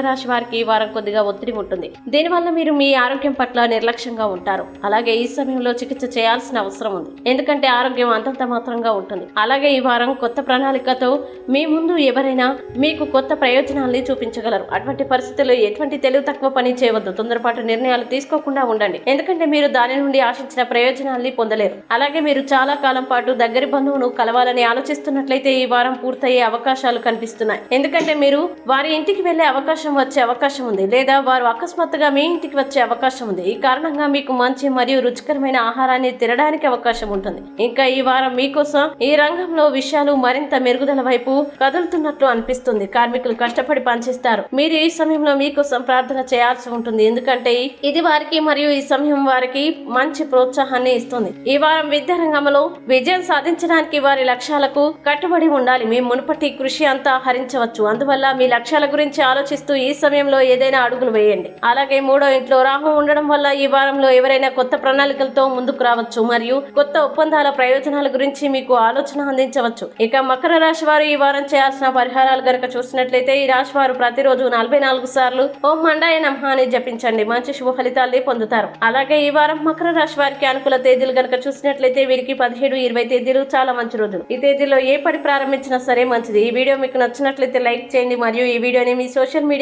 రాశి వారికి ఈ వారం కొద్దిగా ఒత్తిడి ఉంటుంది. దీనివల్ల మీరు మీ ఆరోగ్యం పట్ల నిర్లక్ష్యంగా ఉంటారు. అలాగే ఈ సమయంలో చికిత్స చేయాల్సిన అవసరం ఉంది. ఎందుకంటే ఆరోగ్యం అంతంత మాత్రంగా ఉంటుంది. అలాగే ఈ వారం కొత్త ప్రణాళికతో మీ ముందు ఎవరైనా మీకు కొత్త ప్రయోజనాల్ని చూపించగలరు. అటువంటి పరిస్థితుల్లో ఎటువంటి తెలివి తక్కువ పని చేయవద్దు. తొందరపాటు నిర్ణయాలు తీసుకోకుండా ఉండండి. ఎందుకంటే మీరు దాని నుండి ఆశించిన ప్రయోజనాల్ని పొందలేరు. అలాగే మీరు చాలా కాలం పాటు దగ్గరి బంధువును కలవాలని ఆలోచిస్తున్నట్లయితే ఈ వారం పూర్తయ్యే అవకాశాలు కనిపిస్తున్నాయి. ఎందుకంటే మీరు వారి ఇంటికి వెళ్ళే అవకాశం వచ్చే అవకాశం ఉంది. లేదా వారు అకస్మాత్తుగా మీ ఇంటికి వచ్చే అవకాశం ఉంది. ఈ కారణంగా మీకు మంచి మరియు రుచికరమైన ఆహారాన్ని తినడానికి అవకాశం ఉంటుంది. ఇంకా ఈ వారం మీకోసం ఈ రంగంలో విషయాలు మరింత మెరుగుదల వైపు కదులుతున్నట్లు అనిపిస్తుంది. కార్మికులు కష్టపడి పనిచేస్తారు. మీరు ఈ సమయంలో మీకోసం ప్రార్థన చేయాల్సి ఉంటుంది. ఎందుకంటే ఇది వారికి మరియు ఈ సమయం వారికి మంచి ప్రోత్సాహాన్ని ఇస్తుంది. ఈ వారం విద్యా రంగంలో విజయం సాధించడానికి వారి లక్ష్యాలకు కట్టుబడి ఉండాలి. మీ మునుపటి కృషి అంతా హరించవచ్చు. అందువల్ల మీ లక్ష్యాల గురించి ఆలోచిస్తూ ఈ సమయంలో ఏదైనా అడుగులు వేయండి. అలాగే మూడో ఇంట్లో రాహు ఉండడం వల్ల ఈ వారంలో ఎవరైనా కొత్త ప్రణాళికలతో ముందుకు రావచ్చు మరియు కొత్త ఒప్పందాల ప్రయోజనాల గురించి మీకు ఆలోచన అందించవచ్చు. ఇక మకర రాశి వారు ఈ వారం చేయాల్సిన పరిహారాలు గనక చూసినట్లయితే ఈ రాశి వారు ప్రతిరోజు నలభై నాలుగు సార్లు ఓం మండాయ నమః అని జపించండి. మంచి శుభ ఫలితాల్ని పొందుతారు. అలాగే ఈ వారం మకర రాశి వారికి అనుకూల తేదీలు గనక చూసినట్లయితే వీరికి పదిహేడు ఇరవై తేదీలు చాలా మంచి రోజులు. ఈ తేదీలో ఏ పని ప్రారంభించినా సరే మంచిది. ఈ వీడియో మీకు నచ్చినట్లయితే లైక్ చేయండి మరియు ఈ వీడియోని మీ సోషల్ మీడియా